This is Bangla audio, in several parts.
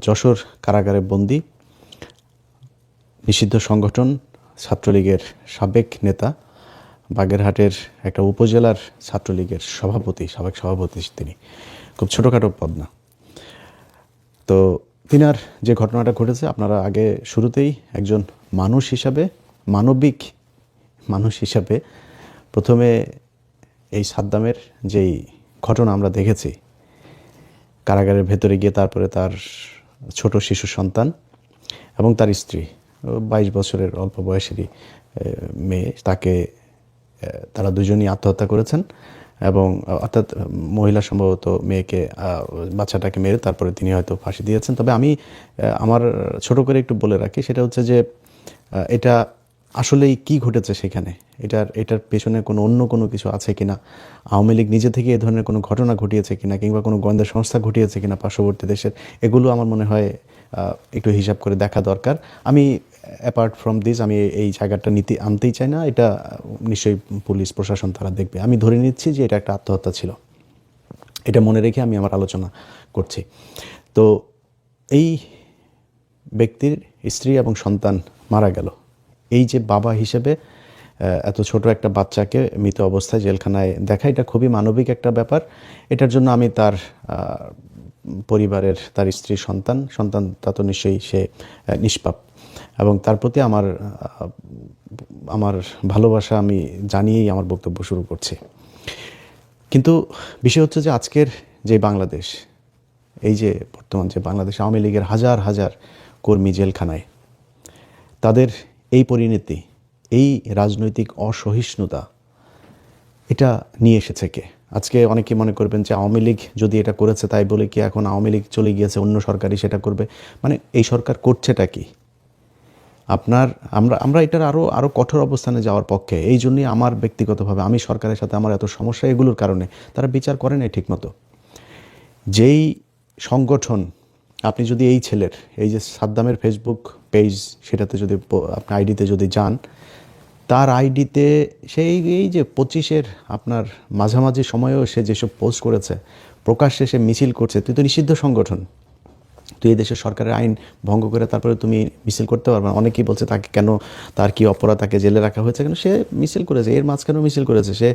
যশোর কারাগারে বন্দী, নিষিদ্ধ সংগঠন, ছাত্রলীগের সাবেক নেতা, বাগেরহাটের একটা উপজেলার ছাত্রলীগের সভাপতি, সাবেক সভাপতি তিনি। খুব ছোটোখাটো পদ না। তো তিনার যে ঘটনাটা ঘটেছে, আপনারা আগে শুরুতেই একজন মানুষ হিসাবে, মানবিক মানুষ হিসাবে প্রথমে এই সাদ্দামের যেই ঘটনা আমরা দেখেছি কারাগারের ভেতরে গিয়ে তারপরে তার ছোট শিশু সন্তান এবং তার স্ত্রী বাইশ বছরের অল্প বয়সেরই মেয়ে, তাকে তারা দুজনই আত্মহত্যা করেছেন এবং, অর্থাৎ মহিলা সম্ভবত মেয়েকে বাচ্চাটাকে মেরে তারপরে তিনি হয়তো ফাঁসি দিয়েছেন। তবে আমি আমার ছোট করে একটু বলে রাখি, সেটা হচ্ছে যে এটা আসলেই কি ঘটেছে সেখানে? এটার এটার পেছনে কোনো অন্য কোনো কিছু আছে কিনা? আওয়ামী লীগ নিজে থেকে এ ধরনের কোনো ঘটনা ঘটিয়েছে কিনা কিংবা কোনো গোয়েন্দা সংস্থা ঘটিয়েছে কিনা পার্শ্ববর্তী দেশের? এগুলো আমার মনে হয় একটু হিসাব করে দেখা দরকার। আমি অ্যাপার্ট ফ্রম দিস আমি এই- জায়গাটা নিতে, আনতেই চাই না। এটা, নিশ্চয়ই পুলিশ, প্রশাসন তারা দেখবে। আমি ধরে নিচ্ছি যে এটা একটা আত্মহত্যা ছিল। এটা মনে রেখে আমি আমার আলোচনা করছি। তো এই ব্যক্তির স্ত্রী এবং সন্তান মারা গেল। এই যে বাবা হিসেবে এত ছোট একটা বাচ্চাকে মৃত অবস্থায় জেলখানায় দেখা, এটা খুবই মানবিক একটা ব্যাপার। এটার জন্য আমি তার পরিবারের, তার স্ত্রী সন্তান সন্তান তা তো নিশ্চয়ই সে নিষ্পাপ। এবং তার প্রতি আমার আমার ভালোবাসা আমি জানিয়েই আমার বক্তব্য শুরু করছি। কিন্তু বিষয় হচ্ছে যে আজকের যে বাংলাদেশ, এই যে বর্তমান যে বাংলাদেশ, আওয়ামী লীগের হাজার হাজার কর্মী জেলখানায়, তাদের এই পরিণতি, এই রাজনৈতিক অসহিষ্ণুতা, এটা নিয়ে এসেছে কে? আজকে অনেকে মনে করবেন যে আওয়ামী লীগ যদি এটা করেছে তাই বলে কি এখন আওয়ামী লীগ চলে গিয়েছে, অন্য সরকারই সেটা করবে? মানে এই সরকার করছেটা কি? আপনার, আমরা আমরা এটার আরও আরও কঠোর অবস্থানে যাওয়ার পক্ষে, এই জন্যই আমার ব্যক্তিগতভাবে, আমি সরকারের সাথে আমার এত সমস্যা এগুলোর কারণে, তারা বিচার করে নাই ঠিকমতো। যেই সংগঠন, আপনি যদি এই ছেলের, এই যে সাদ্দামের ফেসবুক পেজ সেটাতে যদি প- আপনি আইডিতে যদি যান, তার আইডিতে সেই এই যে পঁচিশের আপনার মাঝামাঝি সময়েও সে যেসব পোস্ট করেছে, প্রকাশ্যে সে মিছিল করছে, তুই তো নিষিদ্ধ সংগঠন। তুই এই দেশের সরকারের আইন ভঙ্গ করে তারপরে তুমি মিছিল করতে পারবে না। অনেকেই বলছে তাকে কেন, তার কি অপরাধ, তাকে জেলে রাখা হয়েছে কেন? সে মিছিল করেছে, এর মাঝখানেও মিছিল করেছে। সে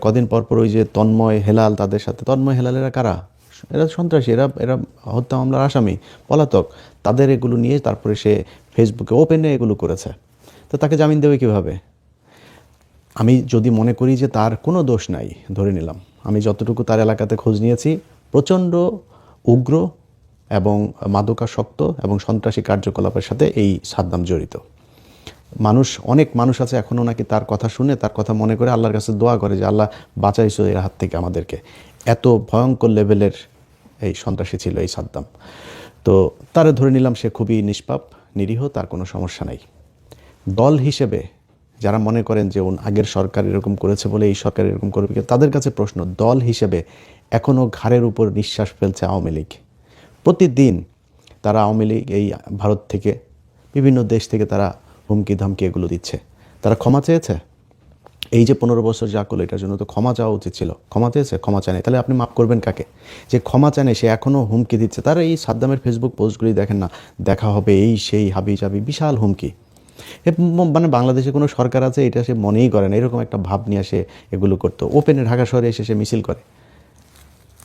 কদিন পর পর ওই যে তন্ময় হেলাল তাদের সাথে, তন্ময় হেলালেরা কারা? এরা সন্ত্রাসী, এরা এরা হত্যা মামলার আসামি, পলাতক। তাদের এগুলো নিয়ে তারপরে সে ফেসবুকে ওপেনে এগুলো করেছে। তো তাকে জামিন দেবে কীভাবে? আমি যদি মনে করি যে তার কোনো দোষ নাই, ধরে নিলাম। আমি যতটুকু তার এলাকাতে খোঁজ নিয়েছি, প্রচণ্ড উগ্র এবং মাদকাসক্ত এবং সন্ত্রাসী কার্যকলাপের সাথে এই সাদ্দাম জড়িত। মানুষ, অনেক মানুষ আছে এখনও নাকি তার কথা শুনে, তার কথা মনে করে আল্লাহর কাছে দোয়া করে যে, আল্লাহ বাঁচাইছো এর হাত থেকে আমাদেরকে। এত ভয়ঙ্কর লেভেলের এই সন্ত্রাসী ছিল এই সাদ্দাম। তো তারে ধরে নিলাম সে খুবই নিষ্পাপ, নিরীহ, তার কোনো সমস্যা নাই। দল হিসেবে যারা মনে করেন যে উন- আগের সরকার এরকম করেছে বলে এই সরকার এরকম করবে তাদের কাছে প্রশ্ন, দল হিসেবে এখনও ঘাড়ের উপর নিঃশ্বাস ফেলছে আওয়ামী লীগ। প্রতিদিন তারা আওয়ামী লীগ, এই ভারত থেকে, বিভিন্ন দেশ থেকে তারা হুমকি ধমকি এগুলো দিচ্ছে। তারা ক্ষমা চেয়েছে? এই যে পনেরো বছর যা করল এটার জন্য তো ক্ষমা চাওয়া উচিত ছিল। ক্ষমা চেয়েছে ক্ষমা চায় তাহলে আপনি মাফ করবেন কাকে? যে ক্ষমা চায় নাই, সে এখনও হুমকি দিচ্ছে। তারা এই সাদ্দামের ফেসবুক পোস্টগুলি দেখেন না। দেখা হবে এই সেই হাবি জাবি বিশাল হুমকি। মানে বাংলাদেশে কোনো সরকার আছে এটা সে মনেই করে না। এরকম একটা ভাব নিয়ে সে এগুলো করতো। ওপেনে ঢাকা শহরে এসে সে মিছিল করে।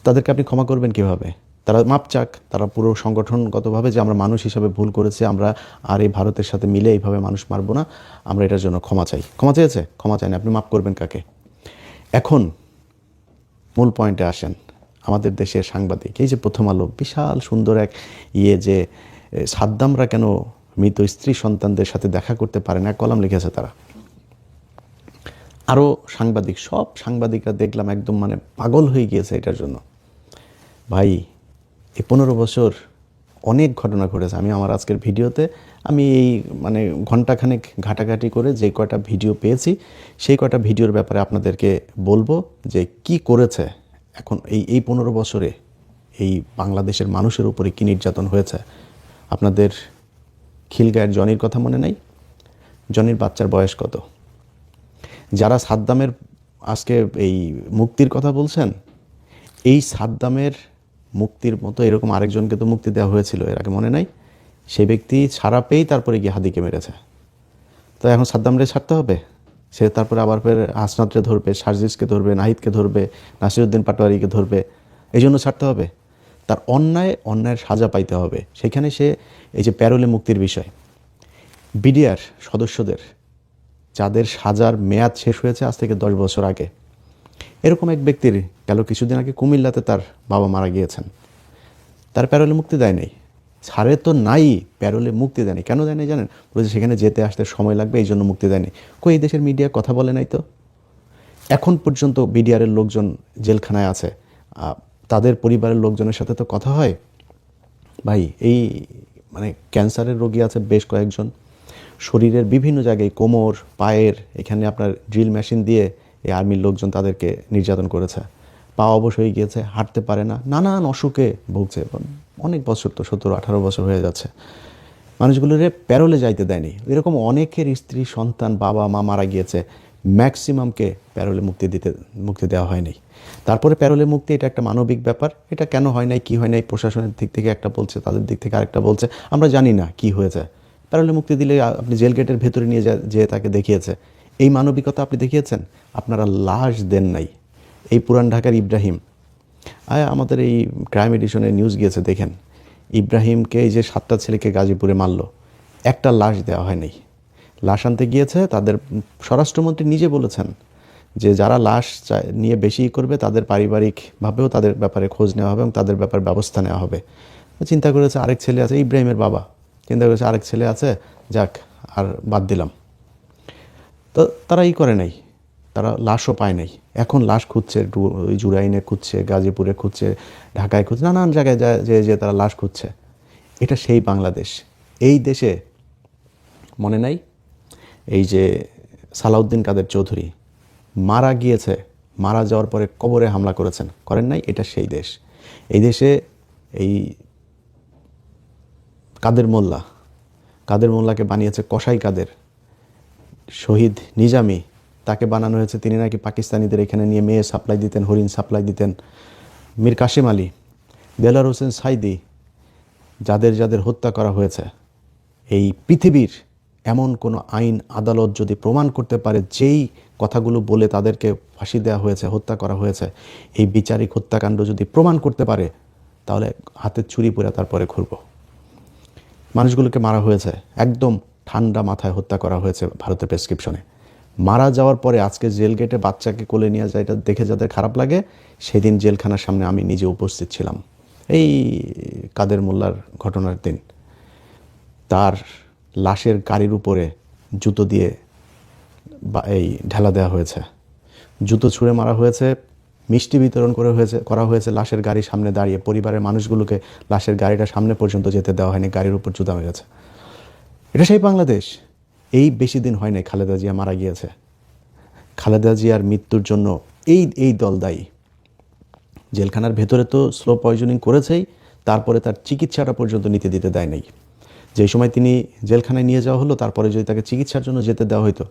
তাদেরকে আপনি ক্ষমা করবেন কীভাবে? তারা মাপ চাক, তারা পুরো সংগঠনগতভাবে যে আমরা মানুষ হিসাবে ভুল করেছি, আমরা আর এই ভারতের সাথে মিলে এইভাবে মানুষ মারবো না, আমরা এটার জন্য ক্ষমা চাই। ক্ষমা চেয়েছে? ক্ষমা চাই না আপনি মাপ করবেন কাকে? এখন মূল পয়েন্টে আসেন। আমাদের দেশের সাংবাদিক, এই যে প্রথম আলো, বিশাল সুন্দর এক ইয়ে যে সাদ্দামরা কেন মৃত স্ত্রী সন্তানদের সাথে দেখা করতে পারে না? কলাম লিখেছে তারা। আরও সাংবাদিক, সব সাংবাদিকরা দেখলাম একদম মানে পাগল হয়ে গিয়েছে এটার জন্য। ভাই এই পনেরো বছর অনেক ঘটনা ঘটেছে। আমি আমার আজকের ভিডিওতে আমি এই মানে ঘন্টাখানেক ঘাটাঘাটি করে যে কয়টা ভিডিও পেয়েছি, সেই কয়টা ভিডিওর ব্যাপারে আপনাদেরকে বলব যে কি করেছে এখন এই এই পনেরো বছরে এই বাংলাদেশের মানুষের উপরে কী নির্যাতন হয়েছে। আপনাদের খিলগায়ের জনির কথা মনে নাই? জনির বাচ্চার বয়স কত? যারা সাদ্দামের আজকে এই মুক্তির কথা বলছেন, এই সাদ্দামের মুক্তির মতো এরকম আরেকজনকে তো মুক্তি দেওয়া হয়েছিল, এর আগে মনে নাই। সেই ব্যক্তি ছাড়া পেয়েই তারপরে গিয়ে হাদিকে মেরেছে। তো এখন সাদ্দামরে ছাড়তে হবে? সে তারপরে আবার ফের হাসনাতরে ধরবে, সার্জিসকে ধরবে, নাহিদকে ধরবে, নাসিরুদ্দিন পাটোয়ারিকে ধরবে এই জন্য ছাড়তে হবে। তার অন্যায়, অন্যায়ের সাজা পাইতে হবে। সেখানে সে এই যে প্যারোলে মুক্তির বিষয়। বিডিআর সদস্যদের, যাদের সাজার মেয়াদ শেষ হয়েছে আজ থেকে দশ বছর আগে এরকম এক ব্যক্তির গেল কিছুদিন আগে কুমিল্লাতে তার বাবা মারা গিয়েছেন। তার প্যারোলে মুক্তি দেয় নাই। ছাড়ে তো নাই, প্যারোলে মুক্তি দেয়নি কেন দেয় নাই জানেন? বলেছে সেখানে যেতে আসতে সময় লাগবে এই জন্য মুক্তি দেয়নি কই এই দেশের মিডিয়া কথা বলে নাই তো? এখন পর্যন্ত বিডিআরের লোকজন জেলখানায় আছে। তাদের পরিবারের লোকজনের সাথে তো কথা হয়। ভাই, এই মানে ক্যান্সারের রোগী আছে বেশ কয়েকজন। শরীরের বিভিন্ন জায়গায় কোমর, পায়ের, এখানে আপনার ড্রিল মেশিন দিয়ে এই আর্মির লোকজন তাদেরকে নির্যাতন করেছে। পা অবশ হয়ে গিয়েছে, হাঁটতে পারে না, নানান অসুখে ভুগছে অনেক বছর তো সতেরো আঠারো বছর হয়ে যাচ্ছে। মানুষগুলোরে প্যারোলে যাইতে দেয়নি। এরকম অনেকের স্ত্রী, সন্তান, বাবা, মা মারা গিয়েছে, ম্যাক্সিমামকে প্যারোলে মুক্তি দিতে, মুক্তি দেওয়া হয়নি। তারপরে প্যারোলে মুক্তি, এটা একটা মানবিক ব্যাপার। এটা কেন হয় নাই, কী হয় নাই, প্রশাসনের দিক থেকে একটা বলছে, তাদের দিক থেকে আরেকটা বলছে। আমরা জানি না কি হয়েছে। প্যারোলে মুক্তি দিলে আপনি জেল গেটের ভেতরে নিয়ে যা যে তাকে দেখিয়েছে। এই মানবিকতা আপনি দেখিয়েছেন, আপনারা লাশ দেন নাই। এই পুরান ঢাকার ইব্রাহিম, আয় আমাদের এই ক্রাইম এডিশনের নিউজ গিয়েছে, দেখেন। ইব্রাহিমকে এই যে সাতটা ছেলেকে গাজীপুরে মারল, একটা লাশ দেওয়া হয়নি লাশ আনতে গিয়েছে, তাদের স্বরাষ্ট্রমন্ত্রী নিজে বলেছেন যে যারা লাশ নিয়ে বেশি করবে, তাদের পারিবারিকভাবেও তাদের ব্যাপারে খোঁজ নেওয়া হবে এবং তাদের ব্যাপারে ব্যবস্থা নেওয়া হবে। চিন্তা করেছে আরেক ছেলে আছে, ইব্রাহিমের বাবা। চিন্তা করেছে আরেক ছেলে আছে, যাক, আর বাদ দিলাম। তো তারা ই করে নাই। তারা লাশও পায় নাই। এখন লাশ খুঁজছে ওই জুরাইনে খুঁজছে, গাজীপুরে খুঁজছে, ঢাকায় খুঁজছে, নানান জায়গায় যায় যে যে তারা লাশ খুঁজছে। এটা সেই বাংলাদেশ। এই দেশে মনে নাই? এই যে সালাউদ্দিন কাদের চৌধুরী মারা গিয়েছে, মারা যাওয়ার পরে কবরে হামলা করেছেন, করেন নাই? এটা সেই দেশ। এই দেশে এই কাদের মোল্লা, কাদের মোল্লাকে বানিয়েছে কসাই কাদের শহীদ নিজামি, তাকে বানানো হয়েছে। তিনি নাকি পাকিস্তানিদের এখানে নিয়ে মেয়ে সাপ্লাই দিতেন, হরিণ সাপ্লাই দিতেন। মীর কাশিম আলী, দেলার হোসেন সাইদি, যাদের যাদের হত্যা করা হয়েছে। এই পৃথিবীর এমন কোনো আইন, আদালত যদি প্রমাণ করতে পারে, যেই কথাগুলো বলে তাদেরকে ফাঁসি দেওয়া হয়েছে, হত্যা করা হয়েছে, এই বিচারিক হত্যাকাণ্ড যদি প্রমাণ করতে পারে, তাহলে হাতের ছুরি পরে তারপরে ঘুরব। মানুষগুলোকে মারা হয়েছে। একদম ঠান্ডা মাথায় হত্যা করা হয়েছে ভারতের প্রেসক্রিপশনে। মারা যাওয়ার পরে আজকে জেল গেটে বাচ্চাকে কোলে নিয়ে যায়, এটা দেখে যাদের খারাপ লাগে, সেদিন জেলখানার সামনে আমি নিজে উপস্থিত ছিলাম। এই কাদের মোল্লার ঘটনার দিন। তার লাশের গাড়ির উপরে জুতো দিয়ে বা এই ঢেলা দেওয়া হয়েছে। জুতো ছুঁড়ে মারা হয়েছে, মিষ্টি বিতরণ করে হয়েছে, করা হয়েছে, লাশের গাড়ির সামনে দাঁড়িয়ে। পরিবারের মানুষগুলোকে লাশের গাড়িটা সামনে পর্যন্ত যেতে দেওয়া হয়নি, গাড়ির উপর জুতা মেরেছে এটা সেই বাংলাদেশ। এই বেশি দিন হয় নাই খালেদা জিয়া মারা গিয়েছে। খালেদা জিয়ার মৃত্যুর জন্য এই এই দল দায়ী। জেলখানার ভেতরে তো স্লো পয়জনিং করেছেই, তারপরে তার চিকিৎসাটা পর্যন্ত নিতে দিতে দেয় নাই। যেই সময় তিনি জেলখানায় নিয়ে যাওয়া হলো, তারপরে যদি তাকে চিকিৎসার জন্য যেতে দেওয়া হতো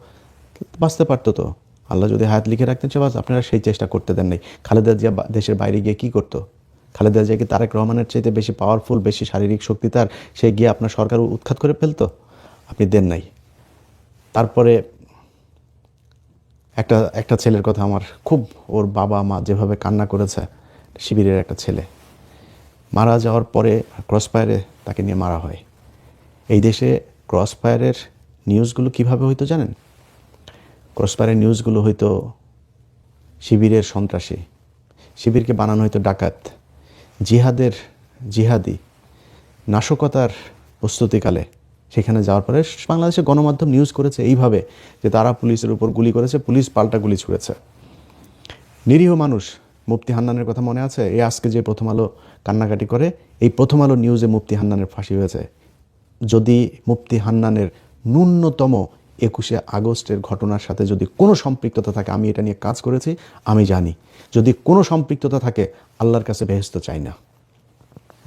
বাঁচতে পারতো তো। আল্লাহ যদি হায়াত লিখে রাখতেন সে বাস আপনারা সেই চেষ্টা করতে দেন নাই। খালেদা জিয়া দেশের বাইরে গিয়ে কী করতো? খালেদা জিয়া কি তারেক রহমানের চাইতে বেশি পাওয়ারফুল বেশি শারীরিক শক্তি তার, সে গিয়ে আপনার সরকার উৎখাত করে ফেলতো? আপনি দেন নাই। তারপরে একটা একটা ছেলের কথা আমার খুব, ওর বাবা মা যেভাবে কান্না করেছে, শিবিরের একটা ছেলে। মারা যাওয়ার পরে ক্রসফায়ারে তাকে নিয়ে মারা হয়। এই দেশে ক্রসফায়ারের নিউজগুলো কীভাবে হইতো জানেন? ক্রসফায়ারের নিউজগুলো হয়তো শিবিরের সন্ত্রাসী। শিবিরকে বানানো হয়তো ডাকাত। জিহাদের জিহাদি। নাশকতার প্রস্তুতিকালে সেখানে যাওয়ার পরে বাংলাদেশে গণমাধ্যম নিউজ করেছে এইভাবে যে তারা পুলিশের উপর গুলি করেছে, পুলিশ পাল্টা গুলি ছুঁড়েছে। নিরীহ মানুষ, মুফতি হান্নানের কথা মনে আছে? এই আজকে যে প্রথম আলো কান্নাকাটি করে, এই প্রথম আলো নিউজে মুফতি হান্নানের ফাঁসি হয়েছে। যদি মুফতি হান্নানের ন্যূনতম একুশে আগস্টের ঘটনার সাথে যদি কোনো সম্পৃক্ততা থাকে, আমি এটা নিয়ে কাজ করেছি, আমি জানি। যদি কোনো সম্পৃক্ততা থাকে, আল্লাহর কাছে বেহেস্ত চাই না।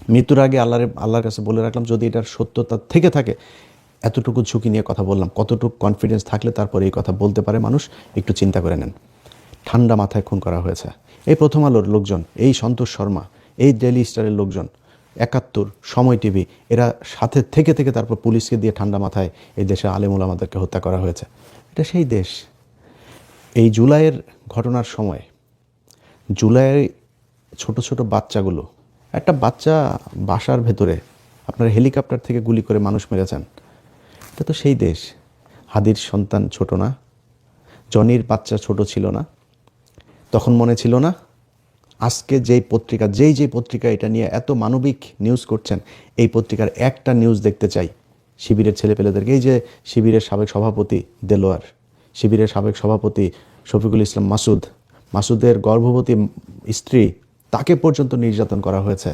মৃত্যুর আগে আল্লাহর আল্লাহর কাছে বলে রাখলাম, যদি এটার সত্যতা থেকে থাকে, এতটুকু ঝুঁকি নিয়ে কথা বললাম, কতটুকু কনফিডেন্স থাকলে তারপরে এই কথা বলতে পারে মানুষ, একটু চিন্তা করে নেন। ঠান্ডা মাথায় খুন করা হয়েছে। এই প্রথম আলোর লোকজন, এই সন্তোষ শর্মা, এই ডেলি স্টারের লোকজন, একাত্তর, সময় টিভি, এরা সাথে থেকে থেকে তারপর পুলিশকে দিয়ে ঠান্ডা মাথায় এই দেশে আলেমুল আমাদেরকে হত্যা করা হয়েছে। এটা সেই দেশ। এই জুলাইয়ের ঘটনার সময় জুলাইয়ের ছোট ছোট বাচ্চাগুলো একটা বাচ্চা বাসার ভেতরে আপনার হেলিকপ্টার থেকে গুলি করে মানুষ মেরেছেন। এটা তো সেই দেশ। হাদির সন্তান ছোট না। জনির বাচ্চা ছোট ছিল না। তখন মনে ছিল না, আজকে যেই পত্রিকা, যেই যেই পত্রিকা এটা নিয়ে এত মানবিক নিউজ করছেন, এই পত্রিকার একটা নিউজ দেখতে চাই। শিবিরের ছেলেপেলেদেরকে, এই যে শিবিরের সাবেক সভাপতি দেলোয়ার, শিবিরের সাবেক সভাপতি শফিকুল ইসলাম মাসুদ, মাসুদের গর্ভবতী স্ত্রী তাকে পর্যন্ত নির্যাতন করা হয়েছে।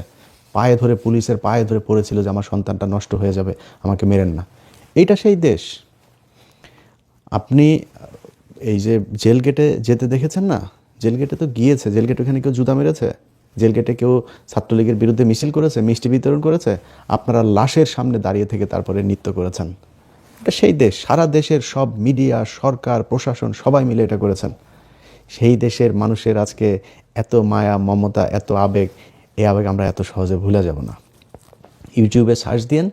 পায়ে ধরে পুলিশের পায়ে ধরে পড়েছিল যে আমার সন্তানটা নষ্ট হয়ে যাবে, আমাকে মেরেন না। এইটা সেই দেশ। আপনি, এই যে জেল গেটে যেতে দেখেছেন না? জেল গেটে তো গিয়েছে। জেল গেটে ওখানে কেউ জুতা মেরেছে? জেল গেটে কেউ ছাত্রলীগের বিরুদ্ধে মিছিল করেছে, মিষ্টি বিতরণ করেছে? আপনারা লাশের সামনে দাঁড়িয়ে থেকে তারপরে নৃত্য করেছেন। এটা সেই দেশ। সারা দেশের সব মিডিয়া, সরকার, প্রশাসন সবাই মিলে এটা করেছেন। সেই দেশের মানুষের আজকে এত মায়া, মমতা, এত আবেগ, এই আবেগ আমরা এত সহজে ভুলে যাব না। ইউটিউবে সার্চ দিয়েন,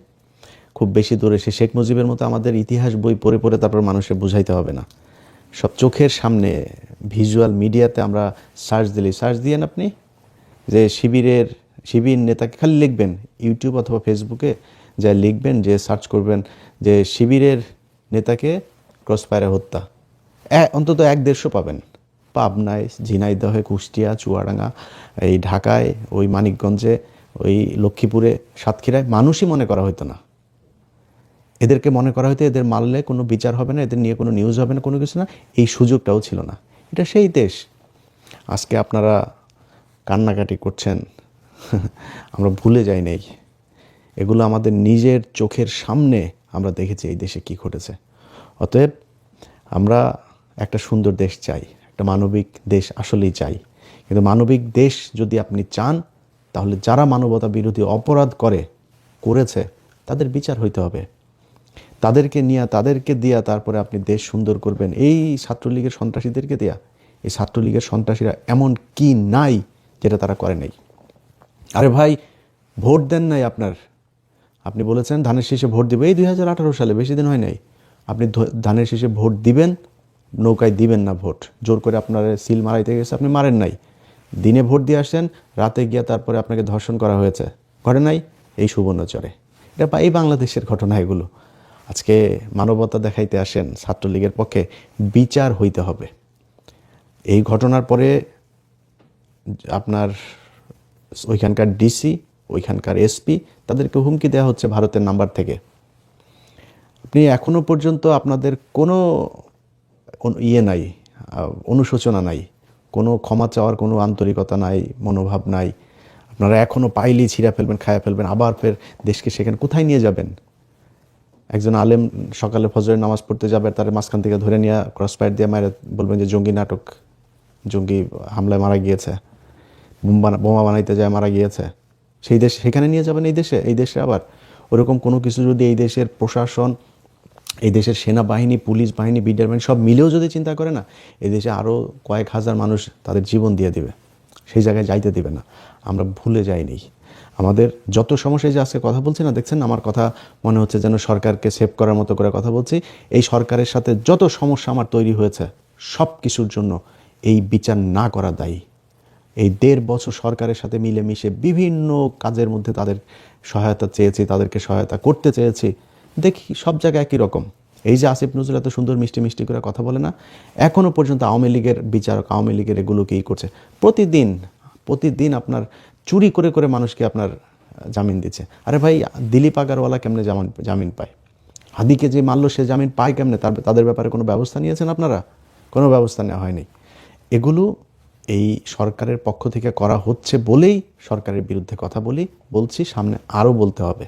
খুব বেশি দূরে সে শেখ মুজিবের মতো আমাদের ইতিহাস বই পড়ে পড়ে তারপর মানুষের বুঝাইতে হবে না। সব চোখের সামনে ভিজুয়াল মিডিয়াতে আমরা সার্চ দিলেই সার্চ দিয়েন আপনি, যে শিবিরের, শিবির নেতাকে খালি লিখবেন, ইউটিউব অথবা ফেসবুকে যা লিখবেন, যে সার্চ করবেন, যে শিবিরের নেতাকে ক্রসফায়ারে হত্যা। অন্তত এক দেড়শো পাবেন। পাবনায়, ঝিনাইদহে, কুষ্টিয়া, চুয়াডাঙ্গা, এই ঢাকায়, ওই মানিকগঞ্জে, ওই লক্ষ্মীপুরে, সাতক্ষীরায় মানুষই মনে করা হতো না। এদেরকে মনে করা হতো এদের মারলে কোনো বিচার হবে না, এদের নিয়ে কোনো নিউজ হবে না, কোনো কিছু না, এই সুযোগটাও ছিল না। এটা সেই দেশ। আজকে আপনারা কান্নাকাটি করছেন, আমরা ভুলে যাই নাই। এগুলো আমাদের নিজের চোখের সামনে আমরা দেখেছি এই দেশে কি ঘটেছে। অতএব আমরা একটা সুন্দর দেশ চাই। একটা মানবিক দেশ আসলেই চাই। কিন্তু মানবিক দেশ যদি আপনি চান, তাহলে যারা মানবতা বিরোধী অপরাধ করে, করেছে, তাদের বিচার হইতে হবে। তাদেরকে নিয়ে, তাদেরকে দিয়া তারপরে আপনি দেশ সুন্দর করবেন। এই ছাত্রলীগের সন্ত্রাসীদেরকে দেয়া, এই ছাত্রলীগের সন্ত্রাসীরা এমন কি নাই যেটা তারা করে নাই। আরে ভাই, ভোট দেন নাই আপনার। আপনি বলেছেন ধানের শীষে ভোট দিবে। এই দুই হাজার আঠেরো সালে বেশি দিন হয় নাই। আপনি ধানের শীষে ভোট দিবেন নৌকায় দিবেন না ভোট। জোর করে আপনার সিল মারাইতে গেছে, আপনি মারেন নাই। দিনে ভোট দিয়ে আসেন, রাতে গিয়ে তারপরে আপনাকে ধর্ষণ করা হয়েছে। ঘটে নাই এই সুবর্ণচরে। এটা এই বাংলাদেশের ঘটনা এগুলো। আজকে মানবতা দেখাইতে আসেন ছাত্রলীগের পক্ষে বিচার হইতে হবে। এই ঘটনার পরে আপনার ওইখানকার ডিসি, ওইখানকার এসপি, তাদেরকে হুমকি দেওয়া হচ্ছে ভারতের নাম্বার থেকে। আপনি এখনও পর্যন্ত আপনাদের কোন- ইয়ে নাই অনুশোচনা নাই, কোনো ক্ষমা চাওয়ার কোনো আন্তরিকতা নাই, মনোভাব নাই। আপনারা এখনও পাইলেই ছিঁড়া ফেলবেন, খায়া ফেলবেন, আবার ফের দেশকে সেখানে কোথায় নিয়ে যাবেন? একজন আলেম সকালে ফজরের নামাজ পড়তে যাবে, তার মাঝখান থেকে ধরে নিয়ে ক্রস ফায়ার দিয়ে মারে বলবেন যে, জঙ্গি নাটক, জঙ্গি হামলায় মারা গিয়েছে বোমা বানাইতে যায়, মারা গিয়েছে। সেই দেশ, সেখানে নিয়ে যাবেন এই দেশে এই দেশে আবার? ওরকম কোনো কিছু যদি এই দেশের প্রশাসন এই দেশের সেনাবাহিনী, পুলিশ বাহিনী, বিডিআর বাহিনী সব মিলেও যদি চিন্তা করে না, এই দেশে আরও কয়েক হাজার মানুষ তাদের জীবন দিয়ে দিবে। সেই জায়গায় যাইতে দিবে না। আমরা ভুলে যাইনি। আমাদের যত সমস্যায় যে আজকে কথা বলছি না, দেখছেন? আমার কথা মনে হচ্ছে যেন সরকারকে সেভ করার মতো করে কথা বলছি। এই সরকারের সাথে যত সমস্যা আমার তৈরি হয়েছে, সব কিছুর জন্য এই বিচার না করা দায়ী। এই দেড় বছর সরকারের সাথে মিলেমিশে বিভিন্ন কাজের মধ্যে তাদের সহায়তা চেয়েছি, তাদেরকে সহায়তা করতে চেয়েছি। দেখি সব জায়গায় একই রকম। এই যে আসিফ নজরুল এত সুন্দর মিষ্টি মিষ্টি করে কথা বলে না এখনও পর্যন্ত আওয়ামী লীগের বিচারক, আওয়ামী লীগের এগুলোকেই করছে? প্রতিদিন প্রতিদিন আপনার চুরি করে করে মানুষকে আপনার জামিন দিচ্ছে। আরে ভাই, দিলীপ আগারওয়ালা কেমনে জামিন জামিন পায়? হাদিকে যে মারলো, সে জামিন পায় কেমনে? তার, তাদের ব্যাপারে কোনো ব্যবস্থা নিয়েছেন আপনারা? কোনো ব্যবস্থা নেওয়া হয়নি। এগুলো এই সরকারের পক্ষ থেকে করা হচ্ছে বলেই, সরকারের বিরুদ্ধে কথা বলি, বলছি, সামনে আরও বলতে হবে।